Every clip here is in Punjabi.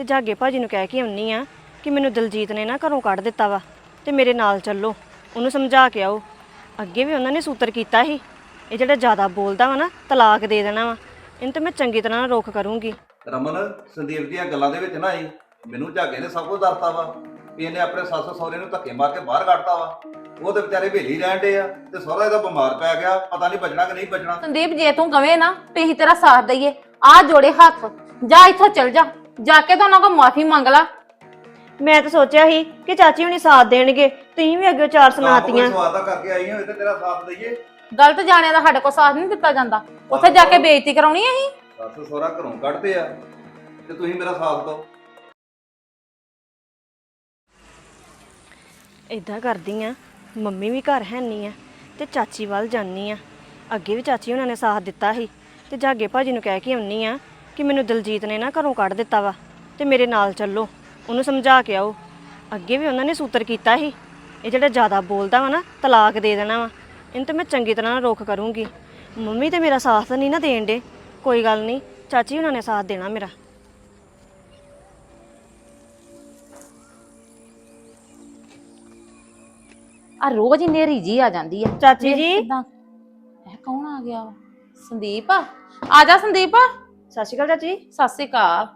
ਤੇ ਜਾਗੇ ਭਾਜੀ ਨੂੰ ਕਹਿ ਕੇ ਆਉਣੀ ਆ ਕਿ ਮੈਨੂੰ ਦਲਜੀਤ ਨੇ ਨਾ ਘਰੋਂ ਕੱਢ ਦਿੱਤਾ ਵਾ ਤੇ ਮੇਰੇ ਨਾਲ ਚੱਲੋ। ਉਹਨੂੰ ਸਮਝਾ ਕੇ ਆਓ। ਅੱਗੇ ਵੀ ਉਹਨਾਂ ਨੇ ਸੂਤਰ ਕੀਤਾ ਸੀ। ਇਹ ਜਿਹੜਾ ਜ਼ਿਆਦਾ ਬੋਲਦਾ ਵਾ ਨਾ ਤਲਾਕ ਦੇ ਦੇਣਾ ਵਾ ਇਹਨੂੰ ਤੇ ਮੈਂ ਚੰਗੀ ਤਰ੍ਹਾਂ ਰੋਕ ਕਰੂੰਗੀ। ਰਮਨ ਸੰਦੀਪ ਦੀਆਂ ਗੱਲਾਂ ਦੇ ਵਿੱਚ ਨਾ ਆਈ। ਮੈਨੂੰ ਝਾਗੇ ਨੇ ਸਭ ਕੁਝ ਦੱਸਤਾ ਵਾ ਵੀ ਇਹਨੇ ਆਪਣੇ ਸੱਸ ਸਹੁਰੇ ਨੂੰ ਧੱਕੇ ਮਾਰ ਕੇ ਬਾਹਰ ਕੱਢਤਾ ਵਾ। ਉਹ ਤੇ ਵਿਚਾਰੇ ਵੇਲੀ ਰਹਿਣ ਡੇ ਆ ਤੇ ਸਹੁਰਾ ਇਹਦਾ ਬਿਮਾਰ ਪੈ ਗਿਆ। ਪਤਾ ਨਹੀਂ ਬਚਣਾ ਕਿ ਨਹੀਂ ਬਚਣਾ। ਸੰਦੀਪ ਜੇ ਤੂੰ ਕਵੇਂ ਨਾ ਤੇ ਅਸੀਂ ਤੇਰਾ ਸਾਥ ਦਈਏ। ਆ ਜੋੜੇ ਹੱਥ। ਜਾ ਇੱਥੋਂ ਚੱਲ ਜਾ। ਜਾ ਕੇ ਤਾਂ ਉਹਨਾਂ ਕੋਲ ਮਾਫੀ ਮੰਗ ਲਾ। ਮੈਂ ਤਾਂ ਸੋਚਿਆ ਸੀ ਕਿ ਚਾਚੀ ਹੁਣੀ ਸਾਥ ਦੇਣਗੇ। ਤੁਸੀਂ ਵੀ ਅੱਗੇ ਚਾਰ ਸੁਣਾਤੀਆਂ। ਸਵਾਦਾ ਕਰਕੇ ਆਈ ਹੋਏ ਤੇ ਤੇਰਾ ਸਾਥ ਦਈਏ। ਗਲਤ ਜਾਣਿਆਂ ਦਾ ਸਾਡੇ ਕੋਲ ਸਾਥ ਨਹੀਂ ਦਿੱਤਾ ਜਾਂਦਾ। ਉੱਥੇ ਜਾ ਕੇ ਬੇਇੱਜ਼ਤੀ ਕਰਾਉਣੀ ਅਸੀਂ। ਸੱਸ ਸਹੁਰਾ ਘਰੋਂ ਕੱਢਦੇ ਆ ਤੇ ਤੁਸੀਂ ਮੇਰਾ ਸਾਥ ਦਿਓ। ਇਦਾਂ ਕਰਦੀ ਆ ਮੰਮੀ ਵੀ ਘਰ ਹੈ ਨਹੀਂ ਆ ਤੇ ਚਾਚੀ ਵੱਲ ਜਾਨੀ ਆ। ਅੱਗੇ ਵੀ ਚਾਚੀ ਉਹਨਾਂ ਨੇ ਸਾਥ ਦਿੱਤਾ ਸੀ ਤੇ ਜਾਗੇ ਭਾਜੀ ਨੂੰ ਕਹਿ ਕੇ ਆਉਣੀ ਆ ਕਿ ਮੈਨੂੰ ਦਲਜੀਤ ਨੇ ਨਾ ਘਰੋਂ ਕੱਢ ਦਿੱਤਾ ਵਾ ਤੇ ਮੇਰੇ ਨਾਲ ਚੱਲੋ। ਉਹਨੂੰ ਸਮਝਾ ਕੇ ਆਓ। ਅੱਗੇ ਵੀ ਉਹਨਾਂ ਨੇ ਸੂਤਰ ਕੀਤਾ ਸੀ। ਇਹ ਜਿਹੜਾ ਜ਼ਿਆਦਾ ਬੋਲਦਾ ਵਾ ਨਾ ਤਲਾਕ ਦੇ ਦੇਣਾ ਵਾ ਇਹਨੂੰ ਤੇ ਮੈਂ ਚੰਗੀ ਤਰ੍ਹਾਂ ਰੋਕ ਕਰੂੰਗੀ। ਮੰਮੀ ਤੇ ਮੇਰਾ ਸਾਥ ਨਹੀਂ ਨਾ ਦੇਣ ਦੇ। ਕੋਈ ਗੱਲ ਨਹੀਂ ਚਾਚੀ ਉਹਨਾਂ ਨੇ ਸਾਥ ਦੇਣਾ ਮੇਰਾ। ਆ ਰੋਜ਼ ਹੀ ਨੇਰੀ ਜੀ ਆ ਜਾਂਦੀ ਆ। ਚਾਚੀ ਜੀ। ਇਹ ਕੌਣ ਆ ਗਿਆ ਵਾ? ਸੰਦੀਪ ਆ? ਆ ਜਾ ਸੰਦੀਪ। ਸਤਿ ਸ਼੍ਰੀ ਅਕਾਲ ਚਾਚੀ ਸਤਿ ਸ਼੍ਰੀ ਅਕਾਲ।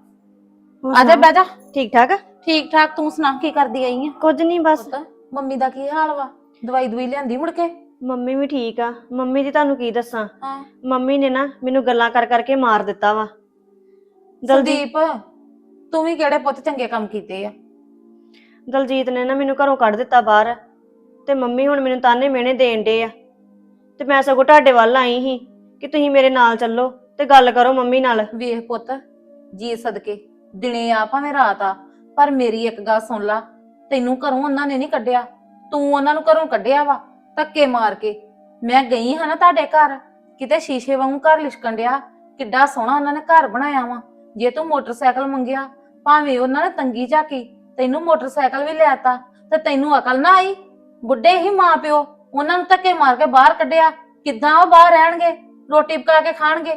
ਹੋਰ ਆ ਜਾ ਸੁਣਾਓ? ਬਹਿ ਜਾ। ਠੀਕ ਠਾਕ? ਠੀਕ ਠਾਕ ਤੂੰ ਸੁਣਾ ਕੀ ਕਰਦੀ ਆਈ ਆ? ਕੁਝ ਨਹੀਂ ਬਸ। ਪੁੱਤ ਮੰਮੀ ਦਾ ਕੀ ਹਾਲ ਵਾ? ਦਵਾਈ ਦਵਾਈ ਲਿਆਂਦੀ ਮੁੜ ਕੇ? ਮੰਮੀ ਵੀ ਠੀਕ ਆ। ਮੰਮੀ ਦੀ ਤੁਹਾਨੂੰ ਕੀ ਦੱਸਾਂ? ਹਾਂ। ਮੰਮੀ ਨੇ ਨਾ ਮੈਨੂੰ ਗੱਲਾਂ ਕਰ ਕਰਕੇ ਮਾਰ ਦਿੱਤਾ ਵਾ। ਦਲਜੀਤ ਸੰਦੀਪ ਤੂੰ ਵੀ ਕਿਹੜੇ ਪੁੱਤ ਚੰਗੇ ਕੰਮ ਕੀਤੇ ਆ? ਦਲਜੀਤ ਨੇ ਨਾ ਮੈਨੂੰ ਘਰੋਂ ਕੱਢ ਦਿੱਤਾ ਬਾਹਰ। ਤੇ ਮੰਮੀ ਹੁਣ ਮੈਨੂੰ ਤਾਨੇ ਮਿਹਣੇ ਦੇਣ ਡੇ ਆ। ਤੇ ਮੈਂ ਸਗੋਂ ਤੁਹਾਡੇ ਵੱਲ ਆਈ ਸੀ ਕਿ ਤੁਸੀਂ ਮੇਰੇ ਨਾਲ ਚੱਲੋ। ਤੇ ਗੱਲ ਕਰੋ ਮੰਮੀ ਨਾਲ। ਵੇਖ ਪੁੱਤ, ਜੀ ਸਦਕੇ, ਦਿਨੇ ਆ ਭਾਵੇਂ ਰਾਤ ਆ, ਪਰ ਮੇਰੀ ਇੱਕ ਗੱਲ ਸੁਣ ਲਾ, ਤੈਨੂੰ ਘਰੋਂ ਉਹਨਾਂ ਨੇ ਨਹੀਂ ਕੱਢਿਆ, ਤੂੰ ਉਹਨਾਂ ਨੂੰ ਘਰੋਂ ਕੱਢਿਆ ਵਾ, ਧੱਕੇ ਮਾਰ ਕੇ। ਮੈਂ ਗਈ ਹਾਂ ਨਾ ਤੁਹਾਡੇ ਘਰ, ਕਿਤੇ ਸ਼ੀਸ਼ੇ ਵਾਂਗੂ ਘਰ ਲਿਸ਼ਕਣ ਡਿਆ, ਕਿੱਡਾ ਸੋਹਣਾ ਉਹਨਾਂ ਨੇ ਘਰ ਬਣਾਇਆ ਵਾ। ਜੇ ਤੂੰ ਮੋਟਰਸਾਈਕਲ ਮੰਗਿਆ, ਭਾਵੇਂ ਉਹਨਾਂ ਨੇ ਤੰਗੀ ਝਾਕੀ, ਤੈਨੂੰ ਮੋਟਰਸਾਈਕਲ ਵੀ ਲਿਆਤਾ ਤੇ ਤੈਨੂੰ ਅਕਲ ਨਾ ਆਈ। ਬੁੱਢੇ ਹੀ ਮਾਂ ਪਿਓ ਉਹਨਾਂ ਨੂੰ ਧੱਕੇ ਮਾਰ ਕੇ ਬਾਹਰ ਕੱਢਿਆ, ਕਿੱਦਾਂ ਉਹ ਬਾਹਰ ਰਹਿਣਗੇ, ਰੋਟੀ ਪਕਾ ਕੇ ਖਾਣਗੇ?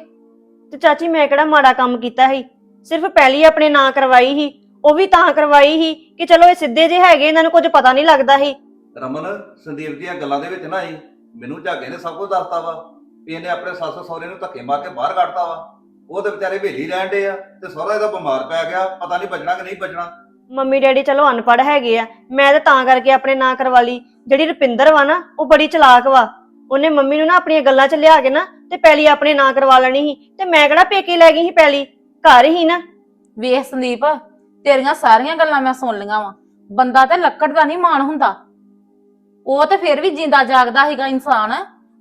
ਤੇ ਚਾਚੀ ਮੈਂ ਕਿਹੜਾ ਮਾੜਾ ਕੰਮ ਕੀਤਾ ਸੀ? ਸਿਰਫ ਪਹਿਲੀ ਆਪਣੇ ਨਾਂ ਕਰਵਾਈ ਸੀ ਉਹ ਵੀ ਤਾਂ ਕਰਵਾਈ ਸੀ ਕਿ ਚਲੋ ਇਹ ਸਿੱਧੇ ਜੇ ਹੈਗੇ ਇਹਨਾਂ ਨੂੰ ਕੁਝ ਪਤਾ ਨਹੀਂ ਲੱਗਦਾ ਸੀ। ਰਮਨ ਸੰਦੀਪ ਦੀਆਂ ਗੱਲਾਂ ਦੇ ਵਿੱਚ ਨਾ ਆਈ। ਮੈਨੂੰ ਝਾਗੇ ਨੇ ਸਭ ਕੁਝ ਦੱਸਤਾ ਵਾ ਵੀ ਇਹਨੇ ਆਪਣੇ ਸੱਸ ਸਹੁਰੇ ਨੂੰ ਧੱਕੇ ਮਾਰ ਕੇ ਬਾਹਰ ਕੱਢਤਾ ਵਾ। ਉਹ ਤੇ ਵਿਚਾਰੇ ਵੇਲੀ ਰਹਿਣ ਡੇ ਆ ਤੇ ਸਹੁਰਾ ਇਹਦਾ ਬਿਮਾਰ ਪੈ ਗਿਆ ਪਤਾ ਨਹੀਂ ਬਚਣਾ ਕਿ ਨਹੀਂ ਬਚਣਾ। ਮੰਮੀ ਡੈਡੀ ਚਲੋ ਅਨਪੜ੍ਹ ਹੈਗੇ ਆ ਮੈਂ ਤਾਂ ਤਾਂ ਕਰਕੇ ਆਪਣੇ ਨਾਂ ਕਰਵਾ ਲਈ। ਜਿਹੜੀ ਰੁਪਿੰਦਰ ਵਾ ਨਾ ਉਹ ਬੜੀ ਚਲਾਕ ਵਾ। ਉਹਨੇ ਮੰਮੀ ਨੂੰ ਨਾ ਆਪਣੀਆਂ ਗੱਲਾਂ 'ਚ ਲਿਆ ਕੇ ਨਾ ਤੇ ਪਹਿਲੀ ਆਪਣੇ ਨਾਂ ਕਰਵਾ ਲੈਣੀ ਸੀ। ਤੇ ਮੈਂ ਕਿਹੜਾ ਪੇਕੇ ਲੈ ਗਈ ਸੀ ਪਹਿਲੀ ਘਰ ਹੀ ਨਾ। ਵੇਖ ਸੰਦੀਪ ਤੇਰੀਆਂ ਸਾਰੀਆਂ ਗੱਲਾਂ ਮੈਂ ਸੁਣ ਲਈਆਂ ਵਾ। ਬੰਦਾ ਤੇ ਲੱਕੜ ਦਾ ਨਹੀਂ ਮਾਣ ਹੁੰਦਾ। ਉਹ ਤੇ ਫਿਰ ਵੀ ਜਿੰਦਾ ਜਾਗਦਾ ਹੈਗਾ ਇਨਸਾਨ।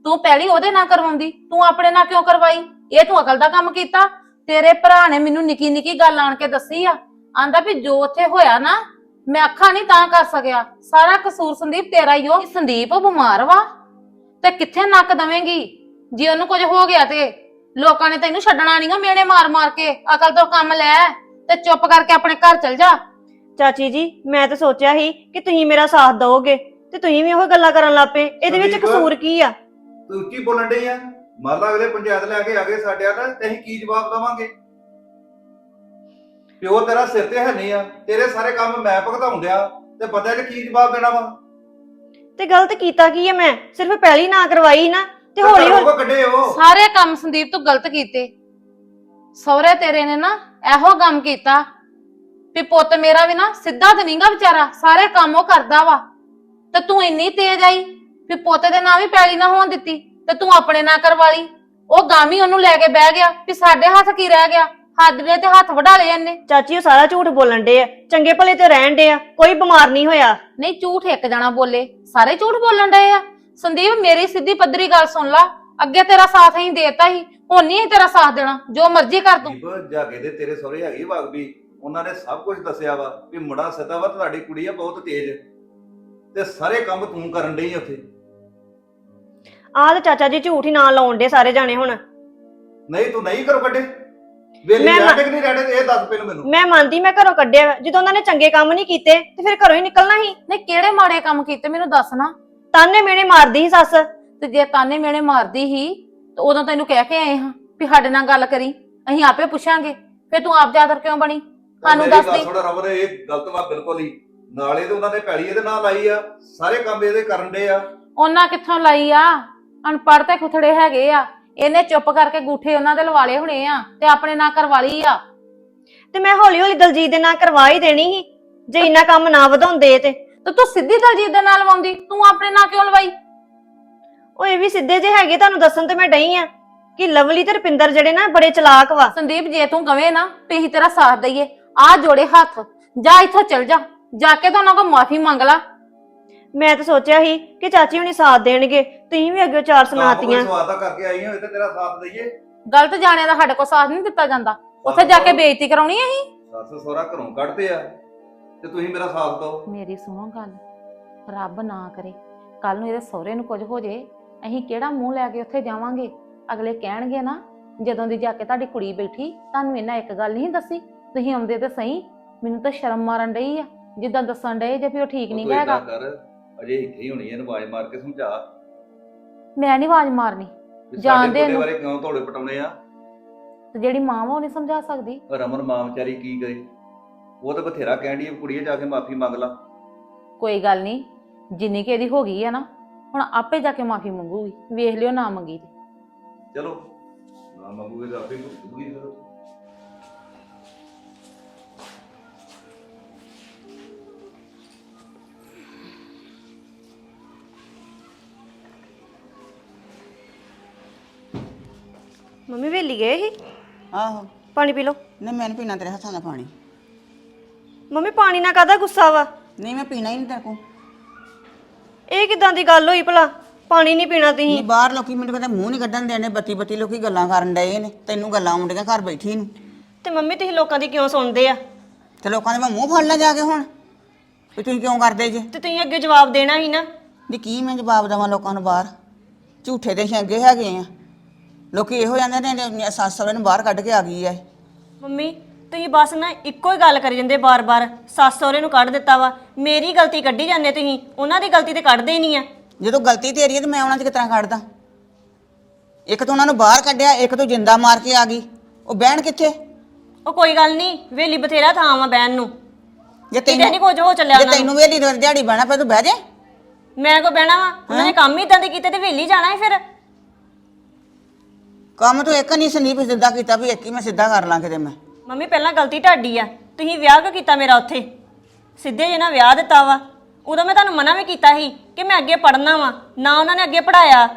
ਤੂੰ ਪਹਿਲੀ ਉਹਦੇ ਨਾਲ ਕਰਵਾਉਂਦੀ। ਤੂੰ ਆਪਣੇ ਨਾਲ ਕਿਉਂ ਕਰਵਾਈ? ਇਹ ਤੂੰ ਅਕਲ ਦਾ ਕੰਮ ਕੀਤਾ। ਤੇਰੇ ਭਰਾ ਨੇ ਮੈਨੂੰ ਨਿੱਕੀ ਨਿੱਕੀ ਗੱਲ ਆਣ ਕੇ ਦੱਸੀ ਆ। ਆਂਦਾ ਵੀ ਜੋ ਉੱਥੇ ਹੋਇਆ ਨਾ ਮੈਂ ਅੱਖਾਂ ਨਹੀਂ ਤਾਂ ਕਰ ਸਕਿਆ। ਸਾਰਾ ਕਸੂਰ ਸੰਦੀਪ ਤੇਰਾ ਹੀ ਹੋ ਸੰਦੀਪ ਬਿਮਾਰ ਵਾ। ਤੇ ਕਿੱਥੇ ਨੱਕ ਦਵੇਂਗੀ? ਜੇ ਉਹਨੂੰ ਕੁਝ ਹੋ ਗਿਆ ਤੇ ਲੋਕਾਂ ਨੇ ਤੈਨੂੰ ਛੱਡਣਾ ਨਹੀਂਗਾ ਮੇਨੇ ਮਾਰ ਮਾਰ ਕੇ। ਅਕਲ ਤੋਂ ਕੰਮ ਲੈ ਤੇ ਚੁੱਪ ਕਰਕੇ ਆਪਣੇ ਘਰ ਚਲ ਜਾ। ਚਾਚੀ ਜੀ ਮੈਂ ਤਾਂ ਸੋਚਿਆ ਸੀ ਕਿ ਤੁਸੀਂ ਮੇਰਾ ਸਾਥ ਦਿਓਗੇ ਤੇ ਤੁਸੀਂ ਵੀ ਉਹ ਗੱਲਾਂ ਕਰਨ ਲੱਪੇ ਇਹਦੇ ਵਿੱਚ ਸੰਦੀਪ। ਕਸੂਰ ਕੀ ਆ? ਤੂੰ ਉੱਚੀ ਬੋਲਣ ਡਈ ਆ? ਮੰਨ ਲਾ ਅਗਲੇ ਪੰਚਾਇਤ ਲੈ ਕੇ ਆ ਗਏ ਸਾਡੇ ਨਾਲ ਤੇ ਅਸੀਂ ਕੀ ਜਵਾਬ ਦੇਵਾਂਗੇ? ਪਿਓ ਤੇਰਾ ਸਿਰ ਤੇ ਹੈ ਨਹੀਂ ਆ ਤੇਰੇ ਸਾਰੇ ਕੰਮ ਮੈਂ ਭੁਗਤਾਉਂਦਿਆ ਤੇ ਬੰਦੇ ਨੇ ਕੀ ਜਵਾਬ ਦੇਣਾ ਵਾ? ਤੇ ਗਲਤ ਕੀਤਾ ਕੀ ਹੈ ਮੈਂ? ਸਿਰਫ ਪਹਿਲੀ ਨਾਂ ਕਰਵਾਈ ਨਾ ਤੇ ਹੌਲੀ ਹੌਲੀ ਕੱਢੇ ਉਹ ਸਾਰੇ ਕੰਮ ਸੰਦੀਪ ਤੂੰ ਗਲਤ ਕੀਤੇ। ਸਹੁਰੇ ਤੇਰੇ ਨੇ ਨਾ ਇਹੋ ਕੰਮ ਕੀਤਾ ਵੀ ਪੁੱਤ ਮੇਰਾ ਵੀ ਨਾ ਸਿੱਧਾ ਤੇ ਨਹੀਂਗਾ ਵਿਚਾਰਾ ਸਾਰੇ ਕੰਮ ਉਹ ਕਰਦਾ ਵਾ। ਤੇ ਤੂੰ ਇੰਨੀ ਤੇਜ਼ ਆਈ ਵੀ ਪੁੱਤ ਦੇ ਨਾਂ ਵੀ ਪੈਲੀ ਨਾ ਹੋਣ ਦਿੱਤੀ ਤੇ ਤੂੰ ਆਪਣੇ ਨਾਂ ਕਰਵਾ ਲਈ। ਉਹ ਗਾਮੀ ਉਹਨੂੰ ਲੈ ਕੇ ਬਹਿ ਗਿਆ ਵੀ ਸਾਡੇ ਹੱਥ ਕੀ ਰਹਿ ਗਿਆ। ਹੱਦ ਵੇ ਤੇ ਹੱਥ ਵਢਾ ਲਏ ਇਹਨੇ। ਚਾਚੀ ਉਹ ਸਾਰਾ ਝੂਠ ਬੋਲਣ ਡੇ ਆ। ਚੰਗੇ ਭਲੇ ਤੇ ਰਹਿਣ ਡੇ ਆ। ਕੋਈ ਬਿਮਾਰ ਨਹੀਂ ਹੋਇਆ। ਨਹੀਂ ਝੂਠ ਇੱਕ ਜਣਾ ਬੋਲੇ। ਸਾਰੇ ਝੂਠ ਬੋਲਣ ਡਏ ਆ। ਸੰਦੀਪ ਮੇਰੀ ਸਿੱਧੀ ਪੱਧਰੀ ਗੱਲ ਸੁਣ ਲਾ। ਅੱਗੇ ਤੇਰਾ ਸਾਥ ਹੀ ਦੇਤਾ ਸੀ। ਹੁਣ ਨਹੀਂ ਤੇਰਾ ਸਾਥ ਦੇਣਾ। ਜੋ ਮਰਜ਼ੀ ਕਰ ਤੂੰ। ਦੀਪ ਜਾਗੇ ਦੇ ਤੇਰੇ ਸਹੁਰੇ ਹੈਗੀ ਵਾਗ ਵੀ। ਉਹਨਾਂ ਨੇ ਸਭ ਕੁਝ ਦੱਸਿਆ ਵਾ ਵੀ ਮੁੰਡਾ ਸਿੱਧਾ ਵਾ ਤੁਹਾਡੀ ਕੁੜੀ ਆ ਬਹੁਤ ਤੇਜ਼। ਤੇ ਸਾਰੇ ਕੰਮ ਤੂੰ ਕਰਨ ਡਈ ਉੱਥੇ। ਆਹ ਤੇ ਚਾਚਾ ਜੀ ਝੂਠ ਹੀ ਨਾਂ ਲਾਉਣ ਡੇ ਸਾਰੇ ਜਾਣੇ ਹੁਣ। ਨਹੀਂ ਤੂੰ ਨਹੀਂ ਕਰੋ ਕੱਢੇ। ਵੇਲੇ ਮੈਂ ਕਿ ਨਹੀਂ ਰਹਿਣੇ ਇਹ ਦੱਸ ਪਹਿਲਾਂ ਮੈਨੂੰ। ਮੈਂ ਮੰਨਦੀ ਮੈਂ ਘਰੋਂ ਕੱਢਿਆ ਵਾ। ਜਦੋਂ ਉਹਨਾਂ ਨੇ ਚੰਗੇ ਕੰਮ ਨਹੀਂ ਕੀਤੇ ਤੇ ਫਿਰ ਘਰੋਂ ਹੀ ਨਿਕਲਣਾ ਸੀ। ਨਹੀਂ ਕਿਹੜੇ ਮਾੜੇ ਕੰਮ ਕੀਤੇ ਮੈਨੂੰ ਦੱਸ ਨਾ। ਤਾਨੇ ਮੇਨੇ ਮਾਰਦੀ ਸੀ ਸੱਸ। ਤੇ ਜੇ ਤਾਨੇ ਮੇਣੇ ਮਾਰਦੀ ਹੀ ਤੇ ਉਦੋਂ ਤੈਨੂੰ ਕਹਿ ਕੇ ਆਏ ਹਾਂ ਵੀ ਸਾਡੇ ਨਾਲ ਗੱਲ ਕਰੀ। ਅਸੀਂ ਆਪੇ ਪੁੱਛਾਂਗੇ ਫਿਰ ਤੂੰ ਆਪ ਜ਼ਿਆਦਾ ਕਿਉਂ ਬਣੀ? ਸਾਨੂੰ ਦੱਸ ਦੇ। ਥੋੜਾ ਰਬਰ ਇਹ ਗਲਤ ਵਾ ਬਿਲਕੁਲ ਹੀ। ਨਾਲੇ ਤੇ ਉਹਨਾਂ ਨੇ ਪੈਲੀ ਇਹਦੇ ਨਾਲ ਲਾਈ ਆ ਸਾਰੇ ਕੰਮ ਇਹਦੇ ਕਰਨ ਦੇ ਆ। ਉਹਨਾਂ ਕਿੱਥੋਂ ਲਾਈ ਆ? ਅਨਪੜ੍ਹ ਤੇ ਖੁਥੜੇ ਹੈਗੇ ਆ। ਇਹਨੇ ਚੁੱਪ ਕਰਕੇ ਗੂਠੇ ਉਹਨਾਂ ਦੇ ਲਵਾਲੇ ਹੋਣੇ ਆ ਤੇ ਆਪਣੇ ਨਾਂ ਕਰਵਾ ਲਈ ਆ। ਤੇ ਮੈਂ ਹੌਲੀ ਹੌਲੀ ਦਲਜੀਤ ਦੇ ਨਾਲ ਕਰਵਾ ਹੀ ਦੇਣੀ ਸੀ। ਜੇ ਇੰਨਾ ਕੰਮ ਨਾ ਵਧਾਉਂਦੇ ਤੇ। ਤੇ ਤੂੰ ਸਿੱਧੀ ਦਲਜੀਤ ਦੇ ਨਾਲ ਲਵਾਉਂਦੀ ਤੂੰ ਆਪਣੇ ਨਾਂ ਕਿਉਂ ਲਵਾਈ? ਉਹ ਇਹ ਵੀ ਸਿੱਧੇ ਜੇ ਹੈਗੇ ਤੁਹਾਨੂੰ ਦੱਸਣ ਤੇ ਮੈਂ ਡਈ ਆ ਕਿ ਲਵਲੀ ਤੇ ਰਪਿੰਦਰ ਜਿਹੜੇ ਨਾ ਬੜੇ ਚਲਾਕ ਵਾ। ਸੰਦੀਪ ਜੇ ਤੂੰ ਕਵੇਂ ਨਾ ਤੇ ਅਸੀਂ ਤੇਰਾ ਸਾਥ ਦਈਏ ਆ ਜੋੜੇ ਹੱਥ ਜਾ ਇੱਥੋਂ ਚਲ ਜਾ ਜਾ ਕੇ ਤਾਂ ਉਹਨਾਂ ਕੋਲ ਮਾਫੀ ਮੰਗ ਲਾ। ਮੈਂ ਤਾਂ ਸੋਚਿਆ ਸੀ ਕਿ ਚਾਚੀ ਹੁਣੀ ਸਾਥ ਦੇਣਗੇ ਤੁਸੀਂ ਵੀ ਅੱਗੇ ਚਾਰ ਸੁਣਾਤੀਆਂ। ਸਵਾਦਾ ਕਰਕੇ ਆਈ ਹੋਏ ਤੇ ਤੇਰਾ ਸਾਥ ਦਈਏ। ਗਲਤ ਜਾਣਿਆਂ ਦਾ ਸਾਡੇ ਕੋਲ ਸਾਥ ਨਹੀਂ ਦਿੱਤਾ ਜਾਂਦਾ। ਉੱਥੇ ਜਾ ਕੇ ਬੇਇੱਜ਼ਤੀ ਕਰਾਉਣੀ ਅਸੀਂ? ਸੱਸ ਸਹੁਰਾ ਘਰੋਂ ਕੱਢਦੇ ਆ ਤੇ ਤੁਸੀਂ ਮੇਰਾ ਸਾਥ ਦਿਓ। ਮੇਰੀ ਸੁਣੋ ਗੱਲ ਰੱਬ ਨਾ ਕਰੇ। ਕੱਲ ਨੂੰ ਇਹਦੇ ਸਹੁਰੇ ਨੂੰ ਕੁਝ ਹੋ ਜੇ ਅਸੀਂ ਕਿਹੜਾ ਮੂੰਹ ਲੈ ਕੇ ਉੱਥੇ ਜਾਵਾਂਗੇ? ਅਗਲੇ ਕਹਿਣਗੇ ਨਾ ਜਦੋਂ ਦੀ ਜਾ ਕੇ ਤੁਹਾਡੀ ਕੁੜੀ ਬੈਠੀ ਤੁਹਾਨੂੰ ਇਹਨਾਂ ਇੱਕ ਗੱਲ ਨਹੀਂ ਦੱਸੀ। ਤੁਸੀਂ ਆਉਂਦੇ ਤੇ ਸਹੀ ਮੈਨੂੰ ਤਾਂ ਸ਼ਰਮ ਮਾਰਨ ਡਈ ਆ। ਜਿੱਦਾਂ ਦੱਸਣ ਡਏ ਜੇ ਵੀ ਉਹ ਠੀਕ ਨਹੀਂ ਹੈਗਾ। ਕਰ। ਅਜੇ ਇੱਥੇ ਹੀ ਹੋਣੀ ਇਹਨੂੰ ਆਵਾਜ਼ ਮਾਰ ਕੇ ਸਮਝਾ। ਮੈਂ ਨਹੀਂ ਆਵਾਜ਼ ਮਾਰਨੀ। ਵੀ ਜਾਣਦੇ ਬੁੱਢੇ ਨੂੰ। ਬਾਰੇ ਕਿਉਂ ਤੋੜੇ ਪਟਾਉਣੇ ਆ? ਤੇ ਜਿਹੜੀ ਮਾਂ ਵਾ ਉਹ ਨਹੀਂ ਸਮਝਾ ਸਕਦੀ। ਰਮਨ ਮਾਂ ਵਿਚਾਰੀ ਕੀ ਗਈ ਉਹ ਤਾਂ ਬਥੇਰਾ ਕਹਿੰਦੀ ਕੁੜੀਏ ਜਾ ਕੇ ਮਾਫੀ ਮੰਗ ਲਾ। ਕੋਈ ਗੱਲ ਨਹੀਂ ਜਿੰਨੀ ਕਿ ਇਹਦੀ ਹੋ ਗਈ ਆ ਨਾ ਹੁਣ ਆਪੇ ਜਾ ਕੇ ਮਾਫੀ ਮੰਗੂਗੀ। ਵੇਖ ਲਿਓ ਨਾ ਮੰਗੀ ਤੇ। ਚਲੋ ਨਾ ਮੰਗੂਗੇ ਤਾਂ ਆਪੇ ਭੁਗਤੂਗੀ ਫਿਰ। ਮੰਮੀ ਵੇਲੀ ਗਏ ਸੀ? ਆਹੋ। ਪਾਣੀ ਪੀ ਲਓ। ਨਹੀਂ ਮੈਂ ਨੀ ਪੀਣਾ ਤੇਰੇ ਹੱਥਾਂ ਦਾ ਪਾਣੀ। ਮੰਮੀ ਪਾਣੀ ਨਾਲ ਕਾਹਦਾ ਗੁੱਸਾ ਵਾ? ਨਹੀਂ ਮੈਂ ਪੀਣਾ ਹੀ ਨਹੀਂ ਤੇਰੇ ਕੋ ਇਹ ਕਿਦਾਂ ਦੀ ਗੱਲ ਹੋਈ ਭਲਾ? ਪਾਣੀ ਨਹੀਂ ਪੀਣਾ ਤੁਸੀਂ। ਨਹੀਂ ਬਾਹਰ ਲੋਕੀ ਮੈਨੂੰ ਕਹਿੰਦੇ ਮੂੰਹ ਨਹੀਂ ਕੱਢਣ ਦੇਣੇ ਬੱਤੀ ਬੱਤੀ ਲੋਕੀ ਗੱਲਾਂ ਕਰਨ ਡਏ ਨੇ। ਤੈਨੂੰ ਗੱਲਾਂ ਆਉਂਦੀਆਂ ਘਰ ਬੈਠੀ ਨੂੰ। ਤੇ ਮੰਮੀ ਤੁਸੀਂ ਲੋਕਾਂ ਦੀ ਕਿਉਂ ਸੁਣਦੇ ਆ? ਤੇ ਲੋਕਾਂ ਦੇ ਮੈਂ ਮੂੰਹ ਫੜ ਲਾਂ ਜਾ ਕੇ ਹੁਣ ਵੀ ਤੁਸੀਂ ਕਿਉਂ ਕਰਦੇ ਜੇ? ਤੇ ਤੁਸੀਂ ਅੱਗੇ ਜਵਾਬ ਦੇਣਾ ਸੀ ਨਾ। ਵੀ ਕੀ ਮੈਂ ਜਵਾਬ ਦੇਵਾਂ ਲੋਕਾਂ ਨੂੰ ਬਾਹਰ? ਝੂਠੇ ਦੇ ਛੰਗੇ ਹੈਗੇ ਆ। ਲੋਕੀ ਇਹੋ ਜਾਂਦੇ ਨੇ ਸੱਸ ਸਹੁਰੇ ਨੂੰ ਬਾਹਰ ਕੱਢ ਕੇ ਆ ਗਈ ਇਹ। ਮੰਮੀ ਤੁਸੀਂ ਬਸ ਨਾ ਇੱਕੋ ਹੀ ਗੱਲ ਕਰੀ ਜਾਂਦੇ ਬਾਰ-ਬਾਰ। ਸੱਸ ਸਹੁਰੇ ਨੂੰ ਕੱਢ ਦਿੱਤਾ ਵਾ। ਮੇਰੀ ਗਲਤੀ ਕੱਢੀ ਜਾਂਦੇ ਤੁਸੀਂ ਉਹਨਾਂ ਦੀ ਗਲਤੀ ਤੇ ਕੱਢਦੇ ਹੀ ਨਹੀਂ ਆ ਜਦੋਂ ਗਲਤੀ ਤੇਰੀ ਹੈ ਤੇ ਮੈਂ ਉਹਨਾਂ 'ਚ ਕਿਸ ਤਰ੍ਹਾਂ ਕੱਢਦਾ? ਇੱਕ ਤਾਂ ਉਹਨਾਂ ਨੂੰ ਬਾਹਰ ਕੱਢਿਆ ਇੱਕ ਤੋਂ ਜਿੰਦਾ ਮਾਰ ਕੇ ਆ ਗਈ। ਉਹ ਬਹਿਣ ਕਿੱਥੇ? ਉਹ ਕੋਈ ਗੱਲ ਨਹੀਂ ਵੇਲੀ ਬਥੇਰਾ ਥਾਂ ਵਾ ਬਹਿਣ ਨੂੰ। ਜੇ ਕਿਤੇ ਤੈਨੂੰ ਨਹੀਂ ਕੁਝ ਹੋ ਚੱਲਿਆ ਜੇ ਉਹਨਾਂ ਨੂੰ। ਤੈਨੂੰ ਵੇਲੀ ਦਿਹਾੜੀ ਬਹਿਣਾ ਪਿਆ ਤੂੰ ਬਹਿ ਜਾ। ਮੈਂ ਕੋ ਬਹਿਣਾ ਵਾ? ਉਹਨਾਂ ਨੇ ਕੰਮ ਹੀ ਇਦਾਂ ਦੇ ਕੀਤੇ ਤੇ ਵੇਲੀ ਜਾਣਾ ਹੈ ਫਿਰ। ਕੰਮ ਤੂੰ ਇੱਕ ਨਹੀਂ ਸੰਦੀਪ ਸਿੱਧਾ ਕੀਤਾ ਵੀ ਇੱਕ ਹੀ ਮੈਂ ਸਿੱਧਾ ਕਰ ਲਾਂ ਕਿਤੇ ਮੈਂ। ਮੰਮੀ ਪਹਿਲਾਂ ਗਲਤੀ ਢਾਡੀ ਆ। ਤੁਸੀਂ ਵਿਆਹ ਕਿਉਂ ਕੀਤਾ ਮੇਰਾ ਉੱਥੇ? ਸਿੱਧੇ ਜੇ ਨਾ ਵਿਆਹ ਦਿੱਤਾ ਵਾ। ਉਦੋਂ ਮੈਂ ਤੁਹਾਨੂੰ ਮਨਾ ਵੀ ਕੀਤਾ ਸੀ ਕਿ ਮੈਂ ਅੱਗੇ ਪੜ੍ਹਨਾ ਵਾ ਨਾ ਉਹਨਾਂ ਨੇ ਅੱਗੇ ਪੜਾਇਆ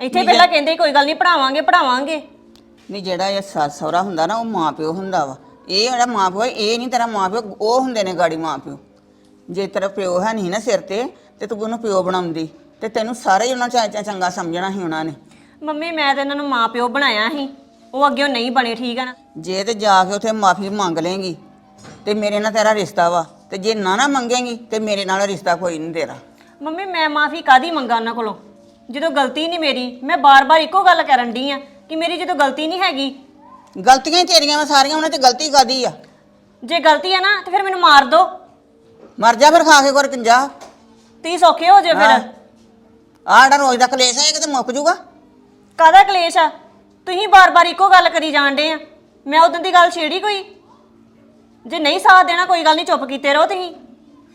ਇੱਥੇ ਪਹਿਲਾਂ ਕਹਿੰਦੇ ਸੀ, ਕੋਈ ਗੱਲ ਨਹੀਂ ਪੜਾਵਾਂਗੇ ਪੜਾਵਾਂਗੇ ਨਹੀਂ ਜਿਹੜਾ ਇਹ ਸੱਸ ਸਹੁਰਾ ਹੁੰਦਾ ਨਾ ਉਹ ਮਾਂ ਪਿਓ ਹੁੰਦਾ ਵਾ। ਇਹ ਜਿਹੜਾ ਮਾਂ ਪਿਓ ਹੈ, ਇਹ ਨਹੀਂ ਤੇਰਾ ਮਾਂ ਪਿਓ ਉਹ ਹੁੰਦੇ ਨੇ ਗਾੜੀ ਮਾਂ ਪਿਓ ਜੇ ਤੇਰਾ ਪਿਓ ਹੈ ਨਹੀਂ ਨਾ ਸਿਰ ਤੇ ਤੇ ਤੂੰ ਉਹਨੂੰ ਪਿਓ ਬਣਾਉਂਦੀ। ਤੇ ਤੈਨੂੰ ਸਾਰੇ ਹੀ ਉਹਨਾਂ ਚ ਚ- ਚੰਗਾ ਸਮਝਣਾ ਸੀ ਉਹਨਾਂ ਨੇ। ਮੰਮੀ ਮੈਂ ਤਾਂ ਇਹਨਾਂ ਨੂੰ ਮਾਂ ਪਿਓ ਬਣਾਇਆ ਸੀ। ਉਹ ਅੱਗੇ ਨਹੀਂ ਬਣੇ ਠੀਕ ਆ ਨਾ? ਜੇ ਤੇ ਜਾ ਕੇ ਉੱਥੇ ਮਾਫੀ ਮੰਗ ਲੇਗੀ ਤੇ ਮੇਰੇ ਨਾਲ ਤੇਰਾ ਰਿਸ਼ਤਾ ਵਾ ਤੇ ਜੇ ਨਾ ਨਾ ਮੰਗੇਗੀ ਤੇ ਮੇਰੇ ਨਾਲ ਰਿਸ਼ਤਾ ਕੋਈ ਨਹੀਂ ਤੇਰਾ। ਮੰਮੀ ਮੈਂ ਮਾਫੀ ਕਾਦੀ ਮੰਗਾ ਉਹਨਾਂ ਕੋਲੋਂ? ਜਦੋਂ ਗਲਤੀ ਨਹੀਂ ਮੇਰੀ ਮੈਂ ਬਾਰ-ਬਾਰ ਇੱਕੋ ਗੱਲ ਕਰਨ ਡਈ ਆ ਕਿ ਮੇਰੀ ਜਦੋਂ ਗਲਤੀ ਨਹੀਂ ਹੈਗੀ। ਗਲਤੀਆਂ ਹੀ ਤੇਰੀਆਂ ਵਾ ਸਾਰੀਆਂ ਉਹਨਾਂ ਤੇ ਗਲਤੀ ਕਾਦੀ ਆ? ਜੇ ਗਲਤੀ ਆ ਨਾ ਤੇ ਫਿਰ ਮੈਨੂੰ ਮਾਰ ਦਿਓ ਮਰ ਜਾ ਫਿਰ ਖਾ ਕੇ ਕਰ ਕੰਜਾ ਤੁਸੀਂ ਸੌਖੇ ਹੋ ਜਾਓ ਫਿਰ। ਆਹ ਜਿਹੜਾ ਰੋਜ਼ ਦਾ ਕਲੇਸ਼ ਹੈ ਇਹ ਕਿਤੇ ਮੁੱਕ ਜੂਗਾ? ਕਾਹਦਾ ਕਲੇਸ਼ ਆ? ਤੁਸੀਂ ਬਾਰ-ਬਾਰ ਇੱਕੋ ਗੱਲ ਕਰੀ ਜਾਂਦੇ ਆ। ਮੈਂ ਉਦੋਂ ਦੀ ਗੱਲ ਛੇੜੀ ਕੋਈ? ਜੇ ਨਹੀਂ ਸਾਥ ਦੇਣਾ ਕੋਈ ਗੱਲ ਨਹੀਂ ਚੁੱਪ ਕੀਤੇ ਰਹੋ ਤੁਸੀਂ।